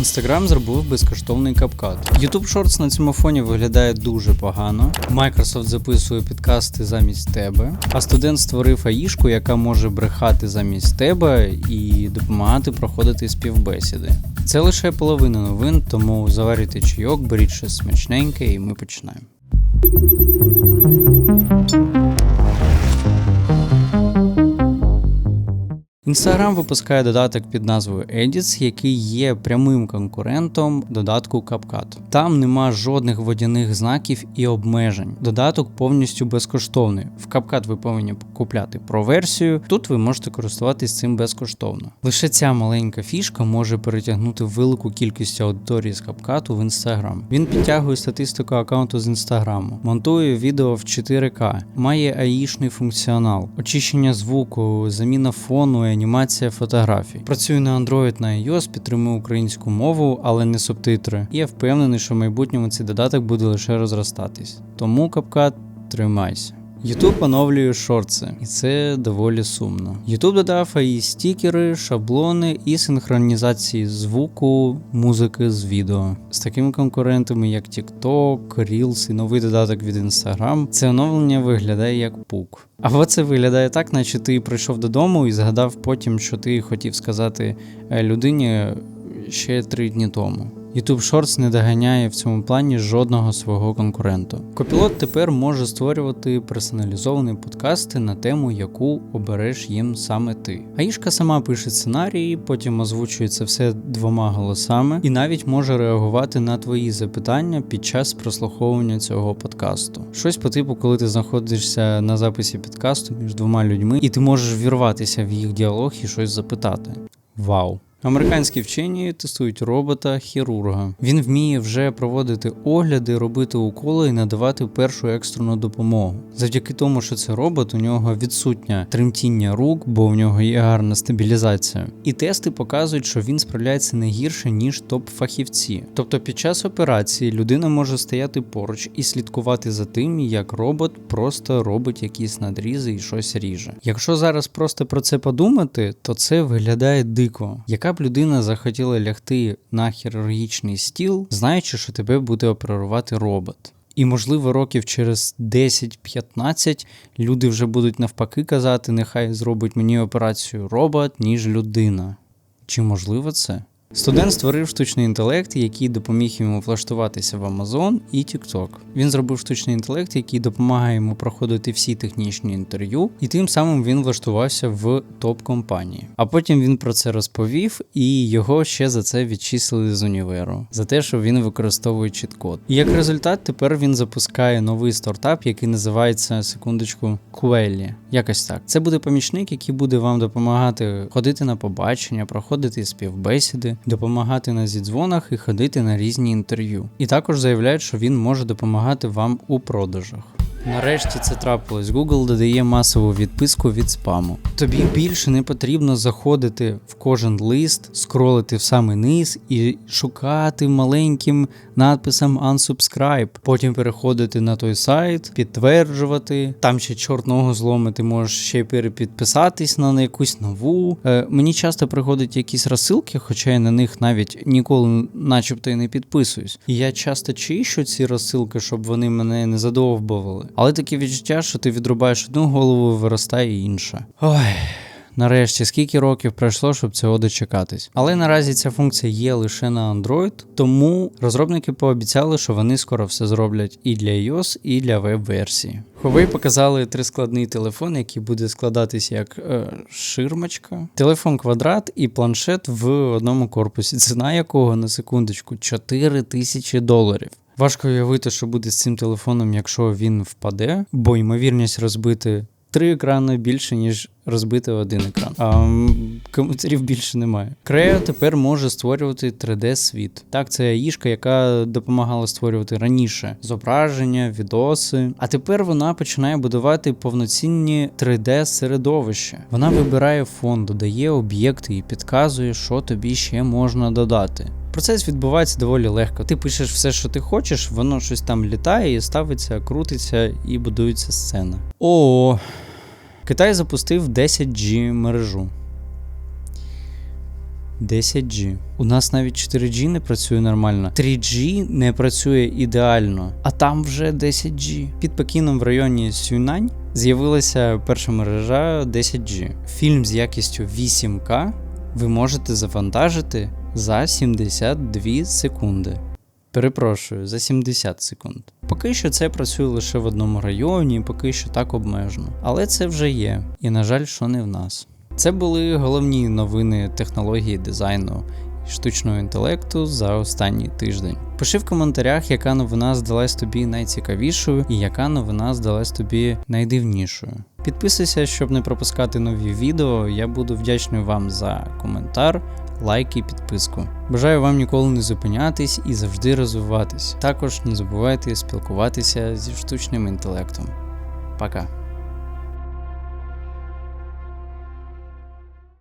Instagram зробив безкоштовний капкат. YouTube Shorts на цьому фоні виглядає дуже погано. Microsoft записує підкасти замість тебе, а студент створив аїшку, яка може брехати замість тебе і допомагати проходити співбесіди. Це лише половина новин, тому заварюйте чайок, беріть щось смачненьке, і ми починаємо. Instagram випускає додаток під назвою Edits, який є прямим конкурентом додатку CapCut. Там нема жодних водяних знаків і обмежень. Додаток повністю безкоштовний. В CapCut ви повинні купляти про версію. Тут ви можете користуватись цим безкоштовно. Лише ця маленька фішка може перетягнути велику кількість аудиторії з CapCut в Instagram. Він підтягує статистику аккаунту з Instagram, монтує відео в 4К, має аїшний функціонал, очищення звуку, заміна фону анімація фотографій. Працюю на Android на iOS, підтримую українську мову, але не субтитри. І я впевнений, що в майбутньому цей додаток буде лише розростатись. Тому CapCut, тримайся. YouTube оновлює шорти, і це доволі сумно. YouTube додав і стікери, шаблони і синхронізації звуку, музики з відео. З такими конкурентами, як TikTok, Reels і новий додаток від Instagram, це оновлення виглядає як пук. Або це виглядає так, наче ти прийшов додому і згадав потім, що ти хотів сказати е, людині ще три дні тому. YouTube Shorts не доганяє в цьому плані жодного свого конкуренту. Копілот тепер може створювати персоналізовані подкасти на тему, яку обереш їм саме ти. Аїшка сама пише сценарії, потім озвучує це все двома голосами і навіть може реагувати на твої запитання під час прослуховування цього подкасту. Щось по типу, коли ти знаходишся на записі підкасту між двома людьми, і ти можеш вірватися в їх діалог і щось запитати. Вау! Американські вчені тестують робота-хірурга. Він вміє вже проводити огляди, робити уколи і надавати першу екстрену допомогу. Завдяки тому, що це робот, у нього відсутнє тремтіння рук, бо в нього є гарна стабілізація. І тести показують, що він справляється не гірше ніж топ-фахівці. Тобто, під час операції людина може стояти поруч і слідкувати за тим, як робот просто робить якісь надрізи і щось ріже. Якщо зараз просто про це подумати, то це виглядає дико. Яка б людина захотіла лягти на хірургічний стіл, знаючи, що тебе буде оперувати робот. І, можливо, років через 10-15 люди вже будуть навпаки казати, нехай зробить мені операцію робот, ніж людина. Чи можливо це? Студент створив штучний інтелект, який допоміг йому влаштуватися в Amazon і TikTok. Він зробив штучний інтелект, який допомагає йому проходити всі технічні інтерв'ю, і тим самим він влаштувався в топ-компанії. А потім він про це розповів, і його ще за це відчислили з універу, за те, що він використовує чіт-код. І як результат, тепер він запускає новий стартап, який називається секундочку Quelli. Якось так. Це буде помічник, який буде вам допомагати ходити на побачення, проходити співбесіди допомагати на зідзвонах і ходити на різні інтерв'ю. І також заявляють, що він може допомагати вам у продажах. Нарешті це трапилось. Google додає масову відписку від спаму. Тобі більше не потрібно заходити в кожен лист, скролити в самий низ і шукати маленьким надписом unsubscribe. Потім переходити на той сайт, підтверджувати. Там ще чорного зломи ти можеш ще перепідписатись на якусь нову. Е, мені часто приходять якісь розсилки, хоча я на них навіть ніколи, начебто, і не підписуюсь. І я часто чищу ці розсилки, щоб вони мене не задовбували. Але таке відчуття, що ти відрубаєш одну голову, виростає інша. Ой. Нарешті, скільки років пройшло, щоб цього дочекатись. Але наразі ця функція є лише на Android, тому розробники пообіцяли, що вони скоро все зроблять і для iOS, і для веб-версії. Huawei показали трискладний телефон, який буде складатись як е, ширмочка, телефон квадрат і планшет в одному корпусі, ціна якого на секундочку 4 тисячі доларів. Важко уявити, що буде з цим телефоном, якщо він впаде, бо ймовірність розбити три екрани більше, ніж розбити один екран. А коментарів більше немає. Крео тепер може створювати 3D-світ. Так, це аїшка, яка допомагала створювати раніше зображення, відоси. А тепер вона починає будувати повноцінні 3D-середовища. Вона вибирає фон, додає об'єкти і підказує, що тобі ще можна додати. Процес відбувається доволі легко. Ти пишеш все, що ти хочеш, воно щось там літає і ставиться, крутиться і будується сцена. О, Китай запустив 10G мережу. 10G. У нас навіть 4G не працює нормально, 3G не працює ідеально, а там вже 10G. Під Пекіном в районі Сюнань з'явилася перша мережа 10G. Фільм з якістю 8К ви можете завантажити за 72 секунди. Перепрошую, за 70 секунд. Поки що це працює лише в одному районі, поки що так обмежено. Але це вже є, і на жаль, що не в нас. Це були головні новини технології дизайну штучного інтелекту за останній тиждень. Пиши в коментарях, яка новина здалась тобі найцікавішою і яка новина здалась тобі найдивнішою. Підписуйся, щоб не пропускати нові відео. Я буду вдячний вам за коментар, лайк і підписку. Бажаю вам ніколи не зупинятись і завжди розвиватись. Також не забувайте спілкуватися зі штучним інтелектом. Пока.